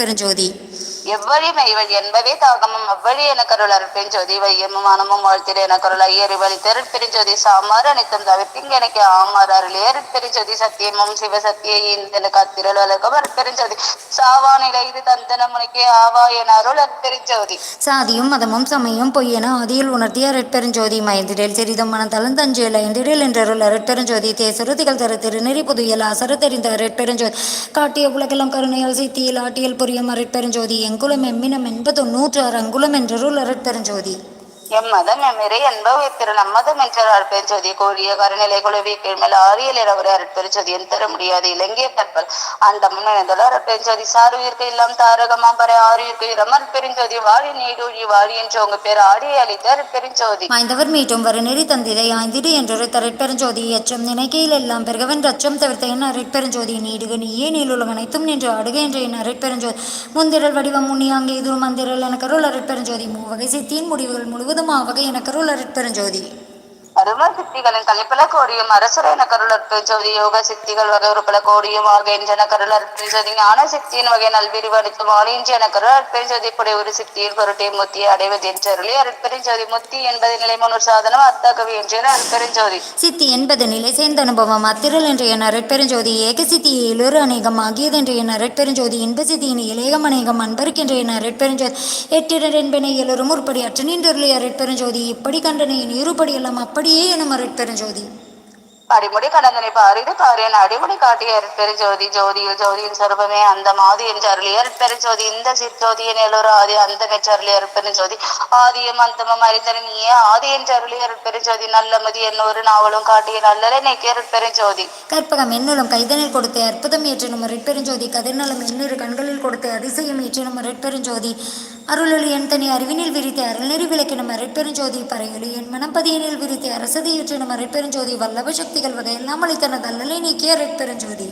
பெருஞ்சோதி. எவ்வழி இவள் என்பவே தாகமும் அவ்வழி என கருள் அருட்பெண் ஜோதி வையமும் மனமும் வாழ்த்திட என கருள் ஐயறி வழி தெருட்பெருஞ்சோதி சாமாறு அனைத்தும் தவிப்பிங்க எனக்கு ஆமாறு அருள். ஏற்பெருஞ்சோதி சத்தியமும் சிவ சத்திய இந்த கத்திரல் வழக்கம் அற்பெருஞ்சோதி சாவா நிலை இது தந்தன முனைக்கே ஆவா என அருள் அருட்பெருஞ்சோதி சாதியும் மதமும் சமயம் பொய்யென ஆதியில் உணர்த்திய அரட்பெருஞ்சோதி மயந்திடில் சிறிதும் மனத்தளம் தஞ்சையில் ஐந்திடில் என்றருள் அருட்பெருஞ்சோதி தேசரு திகழ் தர திருநெறி புதுயல் அசரு தெரிந்த அரட்பெருஞ்சோதி காட்டிய உலகெல்லாம் கருணையால் சித்தியில் ஆட்டியல் புரியும் அருட்பெருஞ்சோதி எங்குலம் எம்மினம் என்பது நூற்று அங்குலம் என்றருள் அருட்பெருஞ்சோதி. எம்மதம் எம்மிறை என்பவை திரு நம்மதம் என்றார் அருட்பெருஞ்சோதி கோரிய கருநிலை குழுவி கீழ்மேல் ஆரியல் இரவரை அருட்பெருஞ்சோதி என் தர முடியாது. இலங்கைய கற்பல். அண்டமும் நினைந்துள்ள அருட்பெருஞ்சோதி சாருயிர்க்கு எல்லாம் தாரகமா. பர ஆரியிற்கு இரம் அற்பெருஞ்சோதி வாழி நீடூழி வாழி என்று உங்க பேர் ஆடியை அளித்த அற்பெருஞ்சோதி மாய்ந்தவர் மீட்டும் வருநெறி தந்திரை ஆய்ந்திடு என்றொரு தரட்பெருஞ்சோதி அச்சம் நினைக்கையில் எல்லாம் பெருகவன் ரச்சம் தவிர்த்த என் அருட்பெருஞ்சோதி நீடுக நீயே நீலுலகம் அனைத்தும் நின்று ஆடுக என்ற என் அருட்பெருஞ்சோதி முந்திரல் வடிவம் முன்னியாங்கே இது மந்திரல் எனக்கருள் அருட்பெருஞ்சோதி மூவகை சித்தியின் முடிவுகள் முழுவதும் ஆவகை எனக்கருள் அருட்பெருஞ்சோதி அருமர் சித்திகளின் கலிப்பல கோடியும் அரசுர என ஜோதி யோக சித்திகள் வகை உருப்பல கோடியும் ஆக என்ற ஜோதி ஞான சித்தியின் வகை நல்விரிவு அளித்து மாலிஞ்சி என கருள் அற்பெருஞ்சோதி புடை ஒரு சித்தியில் பொருட்டை முத்தி அடைவது என்றருளி அருட்பெருஞ்சோதி முத்தி என்பது நிலை முன்னூர் சாதனம் அத்தகவி என்ற அருட்பெருஞ்சோதி சித்தி என்பது நிலை சேர்ந்த அனுபவம் அத்திரல் என்ற என் அருட்பெருஞ்சோதி ஏக சித்தியை ஏழொரு அநேகம் ஆகியது என்ற என் அருட்பெருஞ்சோதி இன்ப சித்தியின் இலேகம் அநேகம் அன்பருக்கின்ற என் அருட்பெருஞ்சோதி எட்டிரன் என்பனை எல்லோரும் உருப்படி அற்ற நின்றருளி அருட்பெருஞ்சோதி இப்படி கண்டனையின் இருபடி எல்லாம் அப்படியே எனும் அருட்பெருஞ்சோதி அடிமுடி கடந்தனை பாரிது பாரியன் அடிமுடி காட்டிய அருட்பெருஞ்சோதி ஜோதியில் ஜோதியின் சொரூபமே அந்த மாது என்று அருளிய அருட்பெருஞ்சோதி இந்த சிற்றோதியின் எல்லோரு ஆதி அந்த மெச்சு அருளிய அருட்பெருஞ்சோதி ஆதியும் அந்தமும் அறிந்தன நீயே ஆதி என்று அருளிய அருட்பெருஞ்சோதி நல்லமதி என்னொரு நாவலும் காட்டிய நல்லலை நீக்கிய அருட்பெருஞ்சோதி கற்பகம் என்னும் கைதனில் கொடுத்த அற்புதம் ஏற்றினும் அருட்பெருஞ்சோதி கதிர்நலம் என்னொரு கண்களில் கொடுத்த அதிசயம் ஏற்றினும் அருட்பெருஞ்சோதி அருளொளி என் தனி அறிவினில் விரித்த அருள்நெறி விளக்கினும் அருட்பெருஞ்சோதி பறையொளி என் மனப்பதியனில் விரித்த அரசதி ஏற்றினும் வல்லவ வல்லப சக்திகள் வகையெல்லாம் அளித்தனது அல்லலை நீக்கிய அரைப்பெருஞ்சோதி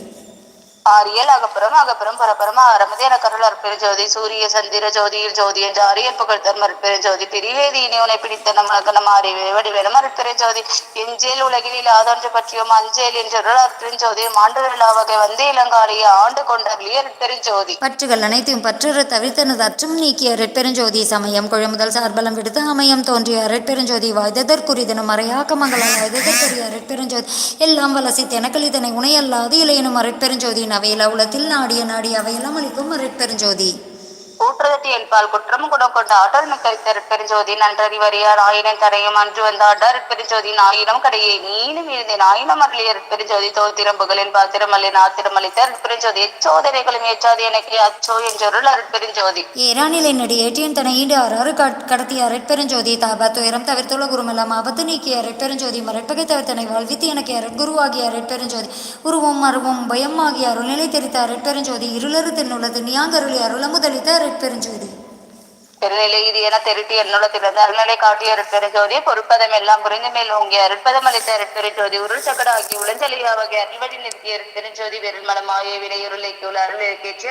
ஆரியல் அகப்புறம் அகப்புறம் பரபரம் ஆரம்பது என கருள் அற்பெருஞ்சோதி சூரிய சந்திர ஜோதியில் ஜோதி என்று அரியல் புகழ்த்தர் மறுப்பெருஞ்சோதி பிரிவேதி இனி உனை பிடித்த நமக்கு நம் அறிவே வடிவேலும் அற்பெருஞ்சோதி எஞ்சேல் உலகில் இல்லாதொன்று பற்றியும் அஞ்சேல் என்றொரு அற்பெருஞ்சோதி மாண்டு வகை வந்து இளங்காரிய ஆண்டு கொண்டர்லிய அற்பெருஞ்சோதி பற்றுகள் அனைத்தையும் பற்றுற தவிர்த்தனது அற்றும் நீக்கிய அருட்பெருஞ்சோதி சமயம் குழமுதல் சார்பலம் விடுத்து அமையம் தோன்றிய அருட்பெருஞ்சோதி வாய்ததற்குரிதனும் மறையாக்கமங்களால் வாய்ததற்குரிய அருட்பெருஞ்சோதி எல்லாம் வலசி தெனக்கள் இதனை உணையல்லாது இளையனும் அருட்பெருஞ்சோதி அவையில் உலத்தில் நாடிய நாடி அவையெல்லாம் அளிக்கும் அருட்பெருஞ்சோதி. கூற்றுதட்டி என்பால் குற்றம் குணம் கொண்ட ஆற்றல் மிக்க பெருஞ்சோதி நன்றறி வரியார். ஆயிரம் தரையும் அன்று வந்த ஆட்டார் பெருஞ்சோதி ஆயிரம் கடையை நீளும் இருந்தேன். ஆயிரம் அருளியர் பெருஞ்சோதி தோத்திரம் புகழின் திருமலை அல்லேன் திருமலை பெருஞ்சோதி எச்சோதனைகளும் ஏற்றாது எனக்கு அச்சோ என்றொருள் அருட்பெருஞ்சோதி ஏரானிலை நடி ஏற்றியன் தன ஈண்டு ஆறாறு காட்- கடத்திய அருட்பெருஞ்சோதி தாபா தவிர்த்துள்ள குருமெல்லாம் ஆபத்து நீக்கிய அருட்பெருஞ்சோதி மறைப்பகை தவிர்த்தனை வாழ்வித்து எனக்கு அருட்குருவாகிய அருட்பெருஞ்சோதி உருவம் அருவம் பயம் ஆகிய அருள்நிலை தெரித்த அருட்பெருஞ்சோதி இருளறு தென்னுள்ளது. நியாங்கருளி அருளமுதளித்த அருட்பெருஞ்சோதி திருநிலை இது என திருட்டி என்னுள்ளத்திலிருந்து அருள்நிலை காட்டிய அருட்பெருஞ்சோதி பொறுப்பதம் எல்லாம் புரிந்து மேல் ஓங்கிய அருட்பதம் அளித்த அருட்பெருஞ்சோதி உருள் சக்கடாகி உளஞ்சலியாவகை அருள்வழி நிறுத்திய அருட்பெருஞ்சோதி வெறும் விலை உருளைக்கு உள்ள அருள்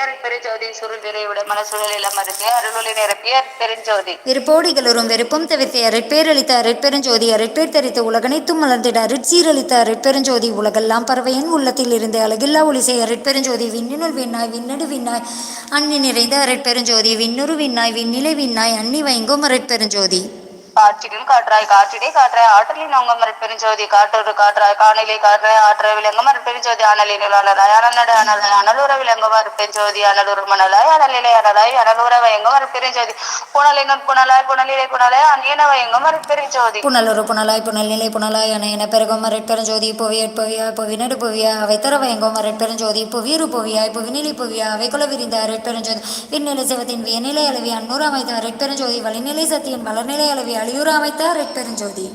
அருட்பெரு ஜோதி சுருள் விரைவிட மனசுழல் எல்லாம் அருகே அருளொலி நிரப்பிய அருட்பெருஞ்சோதி வெறுப்போடிகளொரும் வெறுப்பும் தவிர்த்த அருட்பேரளித்த அருட்பெருஞ்சோதி அருட்பேர் தெரித்த உலகனைத்தும் மலர்ந்திட அருட்சீரளித்த அருட்பெருஞ்சோதி உலகெல்லாம் பறவையின் உள்ளத்தில் இருந்து அழகில்லா ஒளிசை அருட்பெருஞ்சோதி விண்ணினுள் விண்ணாய் விண்ணடு விண்ணாய் அன்னி நிறைந்த அருட்பெருஞ்சோதி விண்ணுரு விண்ணாய் விண்ணிலை விண்ணாய் அன்னி வைங்கோ அருட்பெருஞ்சோதி காற்றிலும் காற்றாய் காற்றிடே காற்றாய் ஆற்றலின் அவங்க மறுப்பெருஞ்சோதி காற்றொரு காற்றாய் காணிலை காற்றாய் ஆற்ற விலங்கு மறுப்பெருஞ்சோதி அனலின் அனலாய் அனநடு அனலாய் அனலுற மறு பெருஞ்சோதி அனலுறு மணலாய் அனலிலை அனலாய் அனலூர வயங்க மறு பெருஞ்சோதி. புனலின் புனலாய் புனலிலை புனலாய் அந்நியன மறு பெருஞ்சோதி. புனலொரு புனலாய் புனல்நிலை புனலாய் அணையன பெருகும் பெருஞ்சோதி புவியற் புவியாய் புவிநடு புவியாய் அவை தர வயங்கோ மறு பெருஞ்சோதி புவியுறு புவியாய் புவிநிலை புவியாய் அவை குல விரிந்த அருட்பெருஞ்சோதி விண்ணிலை சிவத்தின் வியநிலை அளவி அன்னூறு அமைத்த அருட்பெருஞ்சோதி வழிநிலை சத்தியின் வளர்நிலை அளவி அழியூறு அமைத்த அருட்பெருஞ்சோதி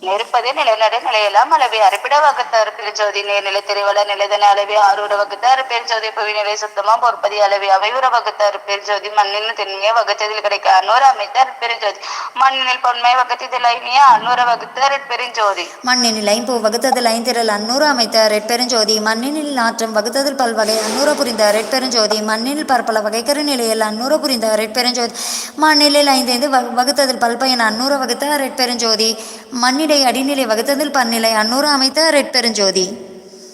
நெருப்பதே நிலநடை நிலையெல்லாம் அளவே. அரைப்பிட வகுத்த அறுப்பெருஞ்சோதி நேர்நிலை திரைவள நிலைதன அளவே. ஆரூர வகுத்த அறுப்பெருஞ்சோதி புவிநிலை சுத்தமா பொறுப்பதி அளவி. அவையுற வகுத்த அறுப்பெருஞ்சோதி மண்ணின் திண்மையை வகுத்ததில் கிடைக்க. அன்னூறு அமைத்தார் பெருஞ்சோதி மண்ணினில் பொன்மை வகுத்ததில் ஐமிய. அன்னூறு வகுத்தார் பெருஞ்சோதி மண்ணினில் ஐம்பூ வகுத்ததில் ஐந்திரல். அன்னூறு அமைத்தார் பெருஞ்சோதி மண்ணினில் நாற்றம் வகுத்ததில் பல்வகை. அன்னூறு புரிந்த பெருஞ்சோதி மண்ணினில் பற்பல வகைக்கரு நிலையில் அன்னூறு புரிந்த பெருஞ்சோதி மண்ணிலில் ஐந்தைந்து வ- வகுத்ததில் பல்பயன். அன்னூறு வகுத்த பெருஞ்சோதி மண்ணிடை அடிநிலை வகுத்ததில் பன்னிலை. அன்னூறு அமைத்த ரெட்பெருஞ்சோதி.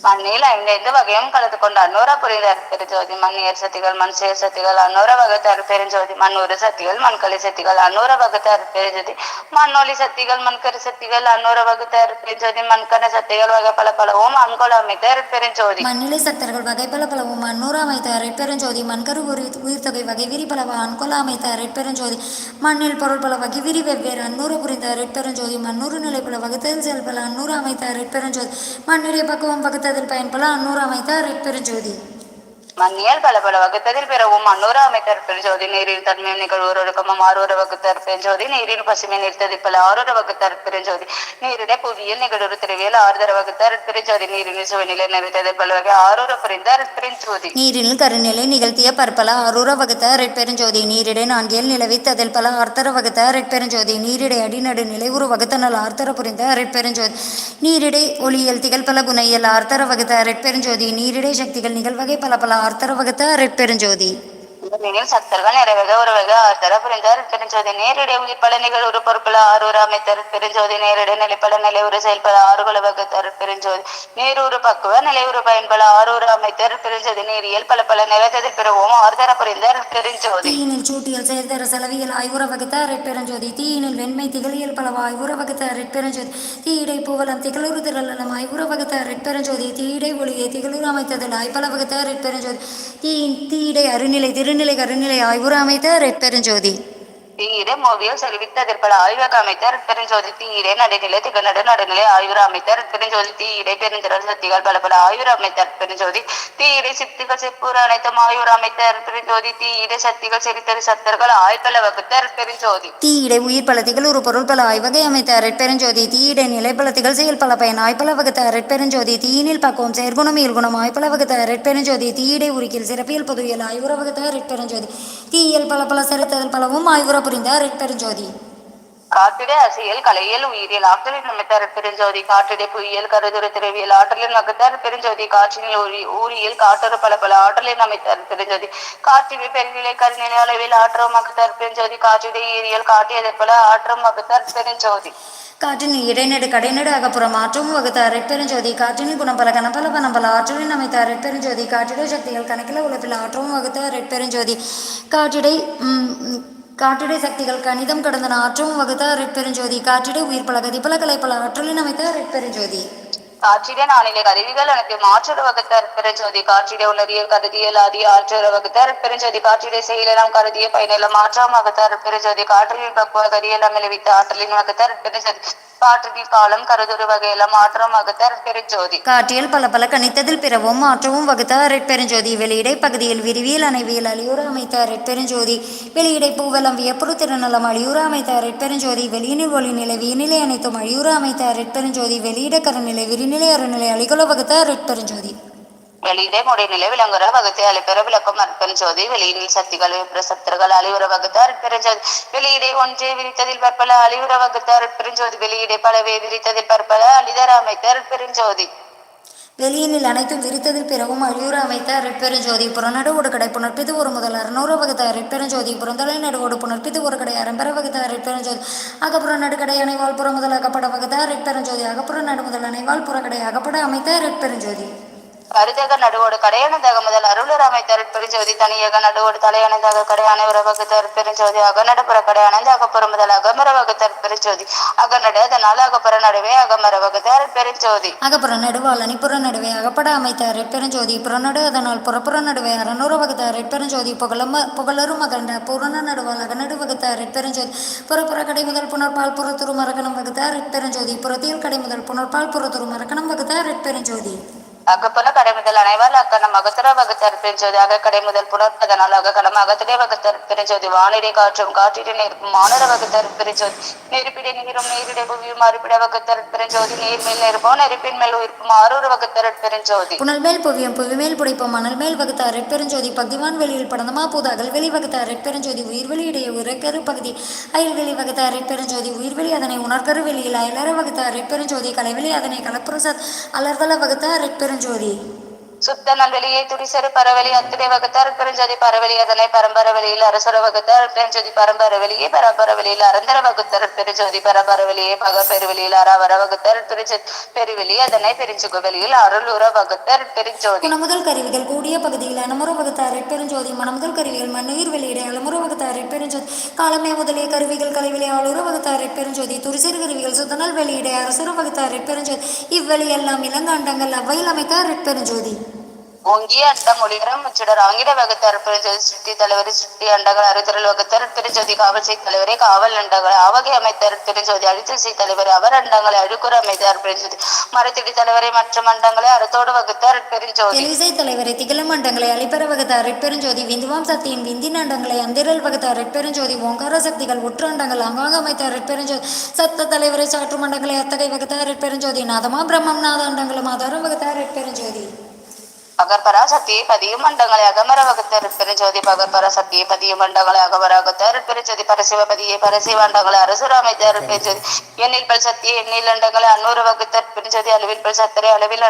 மண்ணில் ஐந்தைந்து வகையும் கலந்து கொண்ட அன்னூர புரிந்த அருட்பெருஞ்சோதி மண்ணியர் சக்திகள் மண் சேர் சக்திகள் அன்னூர வகுத்த மண் மண்ணூறு சக்திகள் மண்கலை சக்திகள் அன்னூர வகுத்த அருட்பெருஞ்சோதி மண்ணொலி சக்திகள் மண்கரு சக்திகள் அன்னூர வகுத்த அருட்பெருஞ்சோதி மண்கன சக்திகள் வகை பல பலவும் அன்கொல அமைத்த அருட்பெருஞ்சோதி மண்ணிலை சக்தர்கள் வகை பல பலவும் மண்ணூறு அமைத்த அரைப்பெருஞ்சோதி மண்கரு உரி உயிர்த்தொகை வகை விரி பலவ அன்கொல அமைத்த அரைப்பெருஞ்சோதி மண்ணில் பொருள் பல வகை விரி வெவ்வேறு அன்னூறு புரிந்த அரைப்பெருஞ்சோதி மண்ணூறு நிலை பல வகுத்தல் செயல் பல அன்னூறு அமைத்த அரைப்பெருஞ்சோதி மண்ணிலை பக்குவம் அதன் பயன்பல அன்னூர் அமைத்தார் அரைப்பெருஞ்சோதி மண்ணியல் பல பல வகுத்ததில் பிறவும் அன்னூறு அமைத்த அருட்பெருஞ்சோதி நீரில் தன்மையும் நிகழ்வோர் ஒழுக்கமும் ஆரூர வகுத்த அருட்பெருஞ்சோதி நீரில் பசுமை நிறுத்ததி பல ஆரூர வகுத்த அருட்பெருஞ்சோதி நீரிட புவியில் நிகழ்வு திருவியல் ஆறுதர வகுத்த அருட்பெருஞ்சோதி நீரின் சுவநிலை நிறுத்ததி பல வகை ஆரூர புரிந்த அருட்பெருஞ்சோதி நீரில் கருநிலை நிகழ்த்திய பற்பல அருர வகுத்த ரெட்பெருஞ்சோதி நீரிடை நான்கியல் நிலவித்ததில் பல ஆர்த்தர வகுத்த ரெட்பெருஞ்சோதி நீரிடை அடிநடு நிலை ஒரு வகுத்த ஆர்த்தர புரிந்த ரெட்பெருஞ்சோதி நீரிடை ஒளியல் திகழ் பல குணையல் ஆர்த்தர வகுத்த ரெட்பெருஞ்சோதி நீரிடை சக்திகள் நிகழ்வகை பல பல ஆர்த்தர வகுத்த ரெட்பெருஞ்சோதி. நீரில் சத்தர்கள் நிறைவக உறவக ஆர்த்தர புரிந்தார் அருட்பெருஞ்சோதி நேரடி உயிர்ப்பல பல நிகழ் ஒரு பொருட்கள ஆரூர அமைத்த அருட்பெருஞ்சோதி நேரிடை நிலைப்பல நிலையுறு செயல்பல வகுத்தர் வகுத்த அருட்பெருஞ்சோதி நீரூறு பக்குவ ஒரு பயன்பல ஆரூர அமைத்தர் அருட்பெருஞ்சோதி நேரியல் பல பல நிலத்தது பெறுவோம். ஆர்த்தர புரிந்தார் அருட்பெருஞ்சோதி தீயினில் சூட்டியல் செயல்தர செலவியல் ஆய்வுற வகுத்த ரெட்பெருஞ்சோதி தீயினில் வெண்மை திகழியல் பலவ ஆய்வுற வகுத்த ரெட்பெருஞ்சோதி தீயிடை பூவலம் திகழுறு திரளலம் ஆய்வுற வகுத்த ரெட்பெருஞ்சோதி தீயிடை ஒளியை திகழூர் அமைத்ததில் ஆய்பல வகுத்த ரெட்பெருஞ்சோதி தீ தீயிடை அருநிலை திரு இருநிலை கருநிலை ஆய்வுற அமைத்த ரெட்பெருஞ்சோதி தீயிடை மோவியல் செல்வித்த அதிர்பல ஆய்வக அமைத்தர் பெருஞ்சோதி தீயிடை நடுநிலை திகழ்நடு நடுநிலை ஆய்வுற அமைத்தர் பெருஞ்சோதி தீயிடை பெருந்திரள் சக்திகள் பல பல ஆய்வுற அமைத்தர் பெருஞ்சோதி தீயிடை சித்திகள் செப்பூர் அனைத்தும் ஆய்வுற அமைத்தர் பெருஞ்சோதி தீயிடை சக்திகள் செரித்தரு சத்தர்கள் ஆய்பல வகுத்தர் பெருஞ்சோதி. தீயிடை உயிர் பலத்திகள் ஒரு பொருள் பல ஆய்வகை அமைத்தார் பெருஞ்சோதி தீயிடை நிலை பலத்திகள் செயல் பல பயன் ஆய்பல வகுத்தார் பெருஞ்சோதி தீயினில் பக்குவம் செயற்குணம் இயல்குணம் ஆய்பல வகுத்த ரெட்பெருஞ்சோதி தீயிடை உரிக்கில் சிறப்பியல் பொதுவியல் ஆய்வுற வகுத்த ரெட்பெருஞ்சோதி தீயியல் பல பல செலுத்தல் பலவும் ஆய்வுற புரிந்த ரெட்பெருஞ்சோதி காற்றிடை அரசியல் கலையியல் உயிரியல் ஆற்றலின் அமைத்த பெருஞ்சோதி. காற்றிடை புவியியல் கருதுர திரவியல் ஆற்றலின் வகுத்த பெருஞ்சோதி. காற்றினில் ஊரி ஊரியல் காற்றறு பல பல ஆற்றலின் அமைத்த பெருஞ்சோதி. காற்றிடை பெருநிலை கருநிலை அளவில் ஆற்றம் வகுத்த பெருஞ்சோதி. காற்றிடை ஈரியல் காட்டியதை போல ஆற்றம் வகுத்த பெருஞ்சோதி. காற்றின் இடைநடு கடைநடு அகப்புறம் ஆற்றவும் வகுத்த அரைப்பெருஞ்சோதி காற்றினில் குணப்பல கனப்பல பனப்பல ஆற்றலின் அமைத்த அரைப்பெருஞ்சோதி காற்றிடை சக்திகள் கணக்கில் உழைப்பில் ஆற்றவும் வகுத்த அரைப்பெருஞ்சோதி காற்றிடை காற்றிடை சக்திகள் கணிதம் கடந்தன ஆற்றவும் வகுத்த அரைப்பெருஞ்சோதி காற்றிடை உயிர் பல கதிப்பல பல ஆற்றலின் அமைத்த அரைப்பெருஞ்சோதி காற்றிடை நானிலை கருவிகள் எனக்கு மாற்றுற வகுத்த பெருஞ்சோதி காற்றிடை உணரியல் கருதியல் ஆதி ஆற்றுற வகுத்த பெருஞ்சோதி காற்றிடை செயலாம் கருதிய பயனிலம் மாற்றம் வகுத்த பெருஞ்சோதி காற்றில் பக்குவ கரியெல்லாம் விளைவித்த ஆற்றலின் வகுத்த பெருஞ்சோதி காற்றுகள் காலம் கருதுரு வகையெல்லாம் மாற்றம் வகுத்த பெருஞ்சோதி காற்றியல் பல பல கணித்ததில் பிறவும் மாற்றவும் வகுத்த அரைப்பெருஞ்சோதி வெளியிடை பகுதியில் விரிவியல் அணைவியல் அழியூர அமைத்த அரைப்பெருஞ்சோதி வெளியிடை பூவலம் வியப்புறு திருநலம் அழியூர அமைத்த அரைப்பெருஞ்சோதி வெளியினில் ஒளி நிலை வீநிலை அனைத்தும் அழியூர அமைத்த அரைப்பெருஞ்சோதி வெளியிட கரநிலை விரிநிலை அருநிலை அழிகுல வகுத்த அரைப்பெருஞ்சோதி வெளியிடே முடிநிலை விளங்குற வகுத்தை விளக்கம் அற்பன் ஜோதி. வெளியினில் சக்திகள் பிரசப்தர்கள் அழிவுற வகுத்த அற்பெருஞ்சோதி வெளியிடை ஒன்றே விரித்ததில் பற்பல அழிவுற அற்பெரும் அற்பெருஞ்சோதி வெளியிடை பலவே விரித்ததில் பற்பல அழிதர அமைத்த அற்பெருஞ்சோதி வெளியினில் அனைத்தும் விரித்ததில் பிறகும் அழியூர அமைத்த அரைப்பெருஞ்சோதி புறநடு கடை புணர்ப்பித்து ஒரு முதல் அறுநூறு வகுத்த அரைப்பெருஞ்சோதி புறந்தலை நடுவோடு புணர்ப்பித்து ஒரு கடை அரம்பர வகுத்த அரைப்பெருஞ்சோதி அகப்புற நடுக்கடை அணைவால் புற முதல் அகப்பட வகுத்த அரைப்பெருஞ்சோதி அகப்புற நடு முதல் அணைவால் புறக்கடை அகப்பட அமைத்த அரைப்பெருஞ்சோதி கருதக நடுவோடு கடையணந்தாக முதல் அருளராமை அமைத்த பெருஞ்சோதி தனியக நடுவோடு தலையணைதாக கடையான உற வகுத்த அற்பெருஞ்சோதி கடை கடையணைந்து அகப்புற முதல் அகமர வகுத்த அற்பெருஞ்சோதி அகநடு அதனால் அகப்புற நடுவே அகமர வகுத்த பெருஞ்சோதி. அகப்புற நடுவால் அணிப்புற நடுவே அகப்பட அமைத்த பெருஞ்சோதி புறநடு அதனால் புறப்புற நடுவே அறநூறு வகுத்த பெருஞ்சோதி புகழம புகழரும் அகண்ட புறண நடுவால் அகநடு வகுத்த பெருஞ்சோதி புறப்புற கடை முதல் புனர்பால் புறத்துரு மரகணம் வகுத்த பெருஞ்சோதி புறத்தியல் கடை முதல் புனர்பால் புறத்துரு மரக்கணம் வகுத்த அரைப்பெருஞ்சோதி அகப்பல கடைமுதல் முதல் அனைவால் அக்கணம் அகத்திர வகுத்த அற்பெருஞ்சோதி அகக்கடை முதல் புணர்ப்பதனால் அகக்கணம் அகத்திடை வகுத்த அற்பெருஞ்சோதி வானிலை காற்றும் காற்றிடை நிற்கும் மானர வகுத்த அற்பெருஞ்சோதி நெருப்பிடை நீரும் நீரிடை புவியும் அறுப்பிட வகுத்த அற்பெருஞ்சோதி நீர் மேல் நெருப்போ நெருப்பின் மேல் உயிர்ப்பும் ஆரூர் வகுத்த அற்பெருஞ்சோதி புனல் மேல் புவியம் புவிமேல் புடைப்போம் மணல் மேல் வகுத்த அரைப்பெருஞ்சோதி பக்திவான் வெளியில் படந்தமா போது அகல்வெளி வகுத்த அரைப்பெருஞ்சோதி உயிர்வெளி இடையே உரக்கரு பகுதி. அயல்வெளி வகுத்த அரைப்பெருஞ்சோதி உயிர்வெளி அதனை உணர்கரு வெளியில் அயலர வகுத்த அரைப்பெருஞ்சோதி கலைவெளி அதனை கலப்புரசத் அலர்தல வகுத்த அரைப்பெருஞ்சோதி சுத்த நல்வெளியை துடிசரு பரவலி அத்திரை வகுத்தார் பெருஞ்சோதி பரவலி அதனை பரம்பர வெளியில் அரசர வகுத்தார் பெருஞ்சோதி பரம்பர வெளியே பரம்பர வெளியில் அரந்தர வகுத்தர் பெருஞ்சோதி பரம்பர பக பெருவெளியில் அறவர வகுத்தர் பெருஞ்சோதி பெருவெளி அதனை பெருஞ்சுகு வெளியில் அருளுற வகுத்தர் பெருஞ்சோதி குணமுதல் கருவிகள் கூடிய பகுதியில் அனமுற வகுத்தார் பெருஞ்சோதி மணமுதல் கருவிகள் மண்ணுயிர் வெளியிட அலமுற வகுத்தார் பெருஞ்சோதி காலமே முதலிய கருவிகள் கலைவிலை ஆளுற வகுத்தார் பெருஞ்சோதி துரிசிறு கருவிகள் சுத்தனல் வெளியிட அரசுர வகுத்தார் பெருஞ்சோதி இவ்வெளி எல்லாம் இளங்காண்டங்கள் அவ்வையில் அமைத்தார் பெருஞ்சோதி ஓங்கிய அண்டம் ஒளிரம் முச்சிடர். ஆங்கில வகுத்தர் பெருஞ்சோதி சிட்டி தலைவர் சிட்டி அண்டங்கள் அறுதிரல் வகுத்தர் பெருஞ்சோதி காவல் செய் தலைவரே காவல் அண்டங்கள் ஆவகை அமைத்தர் பெருஞ்சோதி அழித்தல் செய் தலைவர் அவர் அண்டங்களை அழுக்குற அமைத்தார் பெருஞ்சோதி மரத்திடி தலைவரை மற்றும் மண்டங்களை அறுத்தோடு வகுத்தார் பெருஞ்சோதி எலிசை தலைவரை திகில மண்டங்களை அளிப்பெற வகுத்தார். பெருஞ்சோதி விந்துவாம் சக்தியின் விந்தின் அண்டங்களை அந்திரல் வகுத்தார். பெருஞ்சோதி ஓங்கார சக்திகள் உற்றண்டங்கள் அங்காங்க அமைத்தார். பெருஞ்சோதி சத்த தலைவரை சாற்று மண்டங்களை அத்தகை வகுத்தார். பெருஞ்சோதி நாதமா பிரம்மம் நாத அண்டங்களும் ஆதாரம் வகுத்தார். பெருஞ்சோதி பகற்பரா சத்தியை பதியும் மண்டங்களை அகமர வகுத்தர் பெருஞ்சோதி பகற்பரா சத்தியை பதியும் மண்டங்களை அகமர வகுத்தர் பெருஞ்சோதி பரசிவ பதியை பரசிவ அண்டங்களை அரசுர அமைத்தர் பெருஞ்சோதி எண்ணில் பல் சத்தியை எண்ணில் அண்டங்களை அன்னூறு வகுத்தர் பெருஞ்சோதி அளவில் பல் சத்தரை அளவில்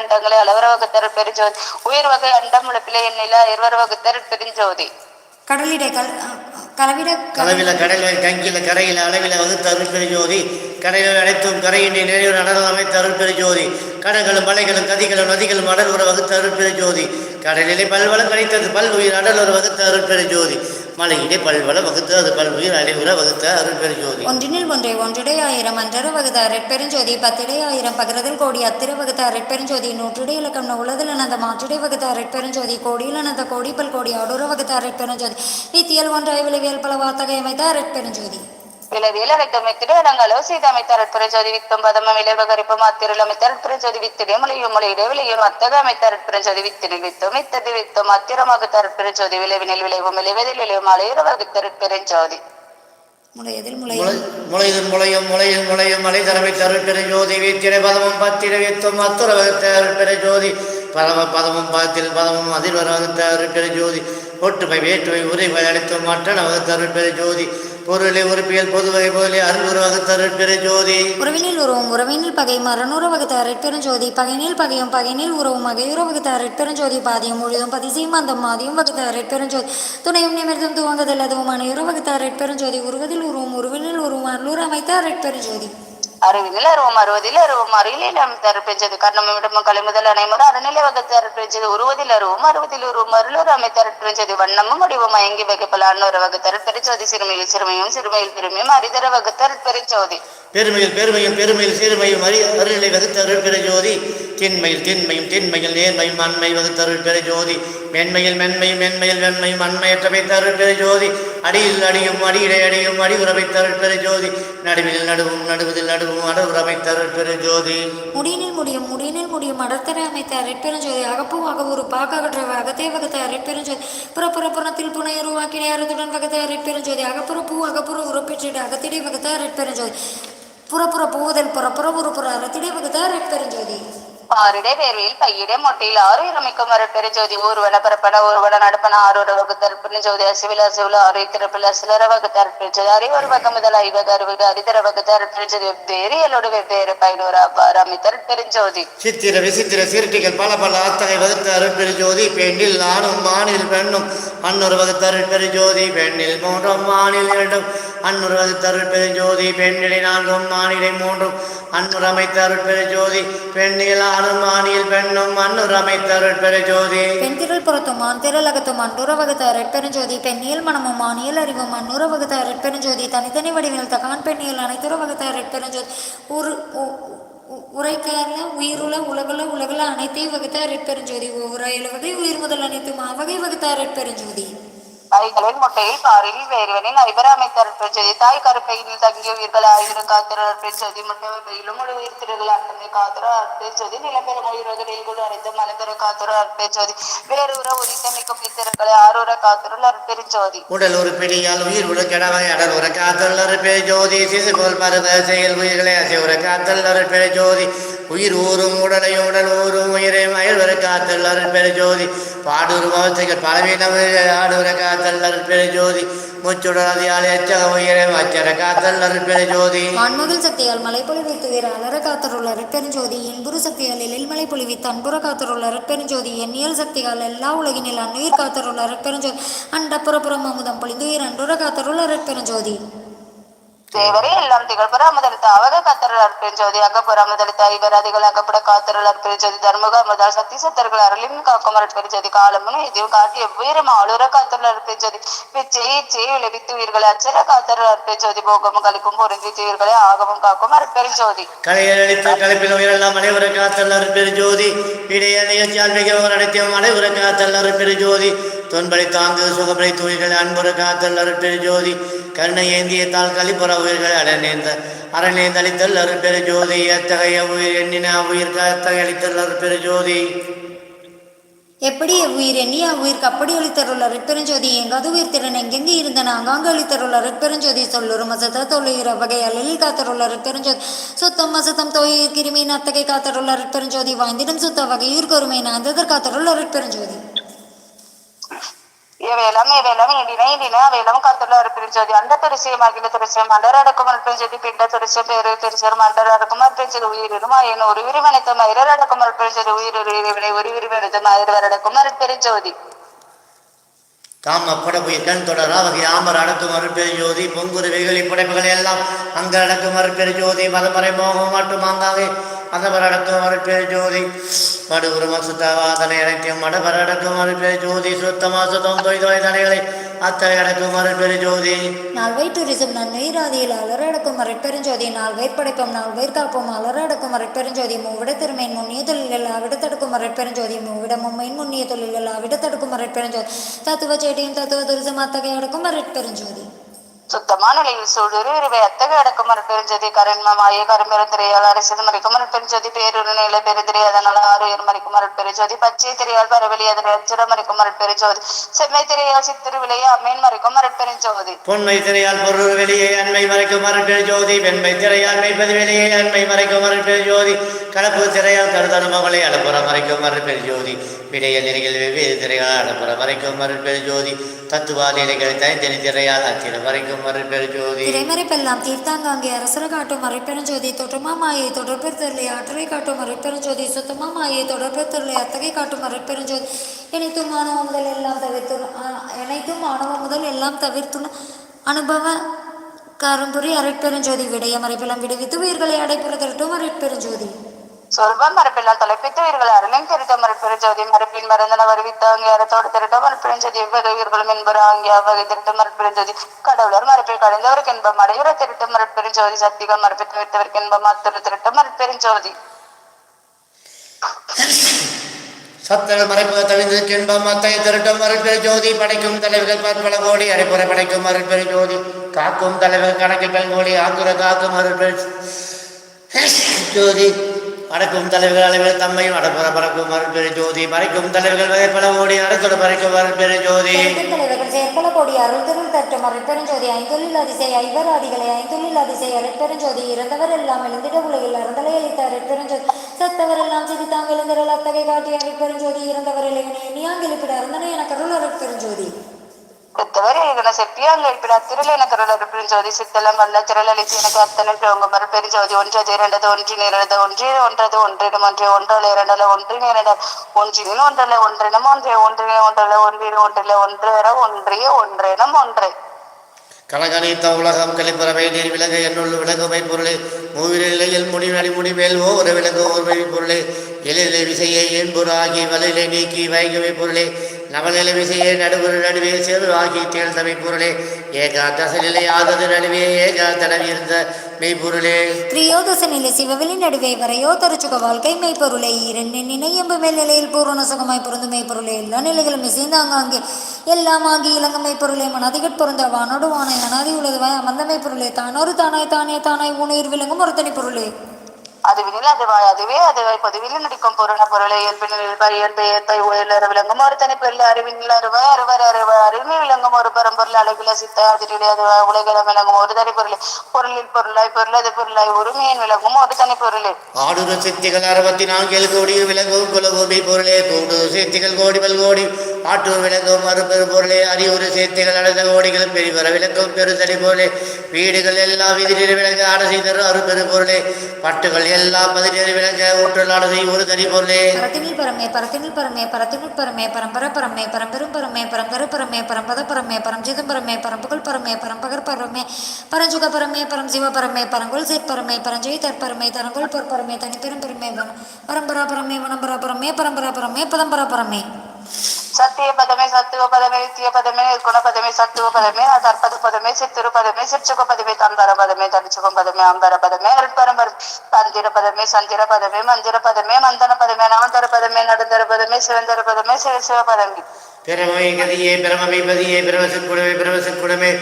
கலவில அளவர கடலில் கங்கில கரையில் அளவில வகுத்த அருட்பெரு ஜோதி கரையில் அனைத்தும் கரையின்றி நிறைவு நடனம் அமைத்த அருட்பெரு கடல்களும் மலைகளும் கதிகளும் நதிகளும் அடல் உற வகுத்த அருட்பெரு ஜோதி கடலிலே பல்வளம் கழித்தது பல் உயிர் அடல் உற வகுத்த அருட்பெரு ஜோதி மலையிலே பல்வள வகுத்து அது பல் உயிர் வகுத்த அருட்பெரு ஜோதி ஒன்றினில் ஒன்றை ஒன்றுடை ஆயிரம் அன்றர வகுத்தார் அரட்பெருஞ்சோதி பத்திடை ஆயிரம் பகிரதில் கோடி அத்திர வகுத்த அரட்பெருஞ்சோதி நூற்றுடை இலக்கம் உலதில் அனந்த மாற்றுடை வகுத்த அரட்பெருஞ்சோதி கோடியில் அனந்த கோடி பல் கோடி அடூர வகுத்த அரட்பெருஞ்சோதி வித்தியல் ஒன்றாய் விளைவியல் பல வார்த்தகை அமைத்த அரட்பெருஞ்சோதி வித்திடு இடங்களோ செய்து அமைத்தார் பிரஜோதி வித்தும் பதம விளைவகரிப்பும் அத்திரில் அமைத்தார் பிரஜோதி வித்திடு மொழியும் மொழியிட விளையும் அத்தக அமைத்தார் பிரஜோதி வித்திடு வித்தும் வித்தது வித்தும் அத்திரமாகுத்தார் பிரஜோதி விளைவினில் விளைவும் விளைவதில் விளைவும் அலையுற வகுத்தர் பெருஞ்சோதி. பதமும் பதமும் பதமும் வகுத்த அருட்பெரு ஜோதி ஒற்றுமை வேற்றுமை உரைவை அளித்தும் மற்றன வகுத்த அருட்பெரு ஜோதி பொருளை உறுப்பியல் பொதுவை போலே அருள் வகுத்த ஜோதி உறவினில் உறவும் உறவினில் பகையும் பகை வகுத்த வகுத்தார் ஜோதி பகைனில் பகையும் பகைனில் உறவும் மகையுற வகுத்தார் ஜோதி பாதியும் முழுதும் பதிசையும் அந்த மாதியும் வகுத்த வகுத்தார் ஜோதி துணையும் நிமிர்ந்தும் துவங்குதல் அதுவும் அனையுற வகுத்தார் ஜோதி உருவதில் உருவும் உருவினில் உருவும் அருளூர் அமைத்த பெருஞ்சோதி. ஜோதி அருவம் அறுவதில் அருவம் அருகில் அமைத்தார் பெஞ்சது கர்ணமும் இடமும் கலைமுதல் அனைமுறை அறநிலை வகை பெஞ்சது உருவதில் அருவம் அறுவதில் உருவம் அருளூர் அமை பெஞ்சது வண்ணமும் வடிவம் மயங்கி வைக்கப்பல அன்னொரு வகை பெருஞ்சோதி சிறுமையில் சிறுமையும் சிறுமையில் பெருமையும் அரிதர வகை பெருஞ்சோதி பெருமையில் பெருமையும் பெருமையில் சிறுமையும் அறி அருளை வகுத்தருள் அருட்பெரு ஜோதி திண்மையில் திண்மையும் திண்மையில் நேர்மையும் அண்மை வகுத்தருள் பெற ஜோதி மென்மையில் மென்மையும் மென்மையில் மென்மையும் அண்மையற்றவை வைத்த ஜோதி. அடியில் அடியும் அடியிலே அடியும் அடி உறவை அருட்பெரு ஜோதி. நடுவில் நடுவும் நடுவதில் நடுவும் அட உறவை அருட்பெரு ஜோதி. முடியினில் முடியும் முடியினில் முடியும் அடர்த்தனை அமைத்த பெருஞ்சோதி அகப்பூ அகவுரு பாக்ககற்ற அகத்தே வகுத்த பெருஞ்சோதி புறப்புற புறத்தில் புனை உருவாக்கினே அறத்துடன் வகுத்த பெருஞ்சோதி அகப்புற பூ அகப்புற உருப்பெற்றிட அகத்திடை வகுத்த பெருஞ்சோதி புறப்புற பூவுதல் புறப்புற உருப்புற அறத்திடை வகுத்த பெருஞ்சோதி ஆறிடை வேர்வையில் பையிடை மொட்டையில் ஆறு இரமிக்கும் பெருஜோதி ஊர்வன பரப்பன ஊர்வன நடப்பன ஆரோட வகுத்தர் ஜோதி அசிவில் அசிவில் ஆறு திறப்பில் அசிலர வகுத்தர் பெருஞ்சோதி அறிவொரு வகம் முதல் ஐவக அறுவக அரிதர வகுத்தர் வெவ்வேறு எல்லோடு வெவ்வேறு பயனூர் அவ்வாறு அமைத்தர் பெருஞ்சோதி. சித்திர விசித்திர சிறுட்டிகள் பல பல அத்தகை வகுத்த அருட்பெரு ஜோதி பெண்ணில் நானும் மானில் பெண்ணும் அன்னொரு வகுத்த பெருஜோதி ஜோதி பெண்ணில் மூன்றும் மானில் இரண்டும் அன்னொரு வகுத்த அருட்பெரு ஜோதி பெண்ணிலை நான்கும் மானிலை மூன்றும் அன்னுர் அமைத்த அருட்பெரு ஜோதி பெண்ணில் ஆணும் மானில் பெண்ணும் அன்னுர் அமைத்த அருட்பெரு ஜோதி. பெண்திரள் புறத்தும் ஆண்திரள் அகத்தும் அன்றுற வகுத்த பெருஞ்சோதி பெண்ணியல் மனமும் மானியல் அறிவும் அன்னுற வகுத்த பெருஞ்சோதி தனித்தனி வடிவில் தகான் பெண்ணியல் அனைத்துற வகுத்த பெருஞ்சோதி ஒரு உ- உ- உரைக்கால உயிருள்ள உலகுல உலகுல அனைத்தையும் வகுத்த பெருஞ்சோதி ஒவ்வொரு இலவகை உயிர் முதல் அனைத்தும் அவ்வகை வகுத்த பெருஞ்சோதி அவைகளின் முட்டையில் பாரில் வேறுவனின் ஐபர அமைத்தர் பெருஞ்சோதி தாய் கருப்பையில் தங்கிய உயிர்கள் ஆயிரம் காத்திரர் பெருஞ்சோதி முட்டை வெயிலும் முழு உயிர் திருகள் அட்டமை காத்திர அற்பேச்சோதி நிலப்பெறும் உயிரகடில் கூட அடைந்த மலப்பெற காத்திர அற்பேச்சோதி வேறு உற உரித்தமைக்கும் பித்திரங்களை ஆரூர காத்திரல் அற்பெருஞ்சோதி உடல் ஒரு உயிர் உட கெடவை அடல் உர காத்தல் அருட்பெரு ஜோதி சிசுகோல் பருவ செயல் உயிர்களை அசை உர காத்தல் அருட்பெரு ஜோதி உயிர் ஊறும் உடலை உடல் ஊறும் உயிரை மயில்வர காத்தல் அருட்பெரு ஜோதி. பாடூர் மவத்தைகள் பலவீனம் ஆடுவர காத்தல் அருட்பெரு ஜோதி. முச்சுடராதியால் எச்சக உயிரை அச்சர காத்தல் அருட்பெரு ஜோதி. மண்மகள் சக்தியால் மலை பொழிவித்து வீர அலர காத்தருள்ள அருட்பெருஞ்சோதி இன்புறு சக்தியால் எழில் மலை பொழிவித்து அன்புற காத்தருள்ள அருட்பெருஞ்சோதி எண்ணியல் சக்தியால் எல்லா உலகினில் அன்னுயிர் காத்தருள்ள அருட்பெருஞ்சோதி அண்டப்புறப்புறம் அமுதம் பொழிந்துயிர் அன்புற காத்தருள்ள அருட்பெருஞ்சோதி தேவரே எல்லாம் திகழ்பெற அமுதளித்த அவக காத்தருள் அற்பெருஞ்சோதி அகப்புற அமுதளித்த ஐவராதிகள் அகப்பட காத்தருள் அற்பெருஞ்சோதி தர்மக அமுதால் சக்தி சத்தர்கள் அருளின் காக்கும் அற்பெருஞ்சோதி காலமும் இதுவும் காட்டிய வீரம் ஆளுர காத்தருள் அற்பெருஞ்சோதி பிச்சை இச்சை விளைவித்து உயிர்களை அச்சர காத்தருள் அற்பெருஞ்சோதி போகமும் கழிக்கும் பொருந்தி உயிர்களை ஆகமும் காக்கும் அற்பெருஞ்சோதி கலையில் அளித்த கலைப்பில் உயிரெல்லாம் அனைவர காத்தரல் அருட்பெரு ஜோதி இடைய நிகழ்ச்சியால் மிகவும் அனைத்தையும் அனைவர காத்தல் அருட்பெரு ஜோதி தாங்கு சுகமலை தூய்கள் அன்புற காத்தல் அருட்பெரு ஜோதி கருணை ஏந்திய கலிப்புற உயிர்கள் அடநேர்ந்த அரணேந்த அளித்தல் அருட்பெரு ஜோதி அத்தகைய உயிர் எண்ணின உயிர் அத்தகைய அளித்தல் அருட்பெரு ஜோதி. எப்படி உயிர் எண்ணி உயிருக்கு அப்படி அளித்தருள் அருட்பெருஞ்சோதி எங்காவது உயிர் திறன் எங்கெங்கே இருந்தன அங்காங்கு அளித்தருள் அருட்பெருஞ்சோதி சொல்லுறும் மசத்த தொழுகிற வகை அலலில் காத்தருள் அருட்பெருஞ்சோதி சுத்தம் மசத்தம் தொழில் கிருமியின் அத்தகை காத்தருள் அருட்பெருஞ்சோதி வாய்ந்திடும் சுத்த வகையூர் கருமை நாந்ததர் காத்தருள் அருட்பெருஞ்சோதி இவையெல்லாம் இவையெல்லாம் இடின இடின அவையெல்லாம் காத்துள்ள அற்பெருஞ்சோதி அந்த துரிசியம் அகில துரிசியம் மண்டர் அடக்கம் அடக்கும் அற்பெருஞ்சோதி பிண்ட துரிசிய பேரு திருச்சர் மண்டர் அடக்கும் அற்பெருஞ்சோதி உயிரிடும் அயன் ஒரு விரிவனைத்த மயிரர் அடக்கம் அற்பெருஞ்சோதி உயிர் ஒரு இவனை ஒரு விரிவனைத்த மயிர் அடக்கும் அற்பெருஞ்சோதி தாம் அப்படப்புய கண் தொடரா வகை ஆமர் அடக்கும் அருட்பெரு ஜோதி பொங்குருவைகள் இப்படைப்புகள் எல்லாம் அங்க அடக்கும் அருட்பெரு ஜோதி மதமறை மோகம் மட்டும் ஆங்காங்கே மதபர் அடக்கும் அருட்பெரு ஜோதி. மடுகுரு மசுத்தவாதனை அனைத்தையும் மடபர் அடக்கும் அருட்பெரு ஜோதி. சுத்தமா சுத்தம் தொய் தொய் தனைகளை அத்தனை அடக்கும் அருட்பெரு ஜோதி. நால்வயிற் டூரிசம் நன்னுயிராதியில் அலரடக்கும் அரைப்பெருஞ்சோதி நால்வயிற் படைப்பம் நால்வயிற் காப்போம் அலரடக்கும் அரைப்பெருஞ்சோதி மூவிட திருமையின் முன்னிய தொழில்கள் அவிடத்தடுக்கும் அரைப்பெருஞ்சோதி மூவிட மும்மையின் முன்னிய தொழில்கள் அவிடத்தடுக்கும் மறைப்பெருஞ்சோதி தத்துவ செடியும் தத்துவ துரிசம் அத்தகைய அடக்கும் மறைப்பெருஞ்சோதி சுத்தமான நிலையில் சூடுரு இருவை அத்தகை அடக்கும் அற்பெருஞ்சோதி கரண்மமாய கரும்பெருந்திரையால் அரசது மறைக்கும் அற்பெருஞ்சோதி பேருரு நில பெருந்திரை அதனால் ஆறு உயர் மறைக்கும் அற்பெருஞ்சோதி பச்சை திரையால் பரவலி அதனை அச்சிட மறைக்கும் அற்பெருஞ்சோதி செம்மை திரையால் சித்திரு விலையை அம்மேன் மறைக்கும் பெருஞ்சோதி. பொன்மை திரையால் பொருள் வெளியே அண்மை மறைக்கும் அருட்பெரு வெண்மை திரையால் மெய்ப்பது வெளியே அண்மை மறைக்கும் அருட்பெரு கலப்பு திரையால் கருதன மகளை அலப்புற மறைக்கும் அருட்பெரு விடைய நிலைகள் வெவ்வேறு திரையால் அடப்புற மறைக்கும் அருட்பெரு ஜோதி தத்துவா நிலைகள் தனித்தனி திரையால் அத்திர மறைக்கும் அருட்பெரு ஜோதி. திரைமறைப்பெல்லாம் தீர்த்தாங்காங்கே அரசர காட்டும் அரைப்பெருஞ்சோதி தொற்றுமா மாயை தொடர்பெருத்தருளை ஆற்றலை காட்டும் அரைப்பெருஞ்சோதி சுத்தமா மாயை தொடர்பெருத்தருளை அத்தகை காட்டும் அரைப்பெருஞ்சோதி இணைத்தும் மாணவ முதல் எல்லாம் தவிர்த்து இணைத்தும் மாணவ முதல் எல்லாம் தவிர்த்து அனுபவ கரும்புரி அரைப்பெருஞ்சோதி விடைய மறைப்பெல்லாம் விடுவித்து உயிர்களை அடைப்புற திரட்டும் அரைப்பெருஞ்சோதி. சொல்வம் மரப்பெல்லாம் தொலைப்பித்து உயிர்கள் அருளும் திருட்ட மரப்பெருஞ்சோதி மரப்பின் மறந்தன வருவித்த அங்கீகாரத்தோடு திருட்ட மரப்பெருஞ்சோதி இவ்வகை உயிர்களும் என்பது அங்கே அவ்வகை திருட்ட மரப்பெருஞ்சோதி கடவுளர் மரப்பை கடைந்தவருக்கு இன்பம் அடையுற திருட்ட மரப்பெருஞ்சோதி சக்திகள் மரப்பை தவிர்த்தவருக்கு இன்பம் அத்துரு திருட்ட மரப்பெருஞ்சோதி சத்தல் மறைப்பு தவிர்த்து இன்பம் அத்தை திருட்டம் அருட்பெரு ஜோதி. படைக்கும் தலைவர்கள் பற்பல கோடி அடைப்புற படைக்கும் அருட்பெரு ஜோதி. காக்கும் தலைவர் கணக்கில் பெண்கோடி ஆக்குற காக்கும் அருட்பெரு ஜோதி. அடக்கும் தலைவர்கள் அளவில் தம்மையும் அடப்புற பறக்கும் அருட்பெரு ஜோதி மறைக்கும் தலைவர்கள் வகைப்பல ஓடி அடக்குற பறைக்கும் அருட்பெரு ஜோதி தலைவர்கள் செயற்பல கோடி அருள் திருள் தட்டும் அரைப்பெருஞ்சோதி ஐந்தொழில் அதிசய ஐவராதிகளை ஐந்தொழில் அதிசய அரைப்பெருஞ்சோதி இறந்தவர் எல்லாம் எழுந்திட உலகில் அறந்தலை அளித்த அரைப்பெருஞ்சோதி சத்தவர் எல்லாம் சிரித்தாங்க எழுந்திரல் அத்தகை காட்டிய அரைப்பெருஞ்சோதி இறந்தவர் இளைவனை எண்ணியாங்க எனக்கு அருள் என ஜோதி பெற்றவர் இதன எழுதின செப்பியாங்க எழுப்பிட திருள் என கருள் அருப்பெருஞ்சோதி சித்தலம் அல்ல திரள் எனக்கு அத்தனை பெரிய மறுபெருஞ்சோதி ஒன்றது இரண்டது ஒன்று நிரண்டது ஒன்று ஒன்றது ஒன்றிடம் ஒன்றே ஒன்றல இரண்டல ஒன்றி நிரண்ட ஒன்றினும் ஒன்றல ஒன்றினம் ஒன்றே ஒன்றினே ஒன்றல ஒன்றின ஒன்று ஒன்றேற ஒன்றிய ஒன்றினம் ஒன்றே. கலகணித்த உலகம் கலிப்பறவை நீர் விலக என்னுள் விலகுமை பொருளே. மூவிலையில் முடிவடி முடிமேல் ஒரு விலங்கு ஒரு பொருளே. எழிலை விசையை என்புறாகி வலிலை நீக்கி வைகவை பொருளே. நவநில விசையே நடுவுறு நடுவே சேது ஆகி தமை பொருளே. ஏகாதச நிலை ஆதது நடுவே ஏகா தடவியிருந்த மெய்ப்பொருளே திரியோதச நிலை சிவவெளி நடுவே வரையோ தருச்சுக வாழ்க்கை மெய்ப்பொருளே. இரண்டு நினையம்பு மேல் நிலையில் பூரண சுகமாய் பொருந்து மெய்ப்பொருளே. எல்லா நிலைகளும் இசைந்தாங்காங்கே எல்லாம் ஆகி இலங்க மெய்ப்பொருளே. மனதிகட் பொருந்த வானோடு வானை அனாதி உள்ளதுவாய் அமர்ந்த மெய்ப்பொருளே. தானொரு தானாய் தானே தானாய் உணர் விளங்கும் ஒரு தனி பொருளே அதுவினில் அதுவாய் அதுவே அதுவாய் பொதுவில் நடிக்கும் பொருண பொருளை இயற்பினில் இயற்பை ஏற்பை விளங்கும் ஒரு தனி பொருள் அறிவினில் அறுவாய் அறுவர் அறுவாய் அறிவில் விளங்கும் ஒரு பரம்பொருள் அழகில சித்த அதிரிலே அதுவாய் உலகிடம் விளங்கும். ஒரு தனி பொருள். பொருளில் பொருளாய் பொருளது பொருளாய் உரிமையின் விளங்கும் ஒரு தனி பொருள். ஆடுற சித்திகள் அறுபத்தி நான்கில் கோடி விளங்கும் குலகோபி பொருளே கூடு சேத்திகள் கோடி பல்கோடி ஆட்டூர் விளங்கும் மறுபெரும் பொருளே. அறிவுறு சேத்திகள் அடைந்த கோடிகள். பெரிவர விளக்கும் பெருசடி பொருளே வீடுகள் எல்லாம் விதிநீர் விளங்க ஆட செய்தரும் அறுபெரு பொருளே. பட்டுகள் எல்லாம் பதினேறு விளங்க ஊற்றல் ஆட செய்யும் ஒரு தனி பொருளே. பரத்தினில் பரமே பரத்தினில் பரமே பரத்தினுள் பரமே பரம்பர பரமே பரம்பெரும் பரமே பரம்பரு பரமே பரம்பத பரமே பரஞ்சிதம் பரமே பரம்புகள் பரமே பரம்பகர் பரமே பரஞ்சுக பரமே பரம் சிவ பரமே பரங்குள் பரமே பரஞ்செய் தற்பரமே தரங்குள் பொற்பரமே தனிப்பெரும் பெருமே வன பரம்பரா பரமே வனம்பரா பரமே பரம்பரா பரமே பதம்பரா பரமே. சத்திய பதமே சத்துவ பதமே நித்திய பதமே நிர்குண பதமே சத்துவ பதமே தற்பது பதமே சித்திரு பதமே சிற்சுக பதமே தந்தர பதமே தனிச்சுகம் பதமே அம்பர பதமே அருட்பரம்பர் தந்திர பதமே சந்திர பதமே மந்திர பதமே மந்தன பதமே நவந்தர பதமே நடுந்தர பதமே சிவந்தர பதமே சிவ சிவ பதமே. பிரமமை கதியே பிரமமே பதியே பிரமசுக்குடமே பிரமசுக்குடமே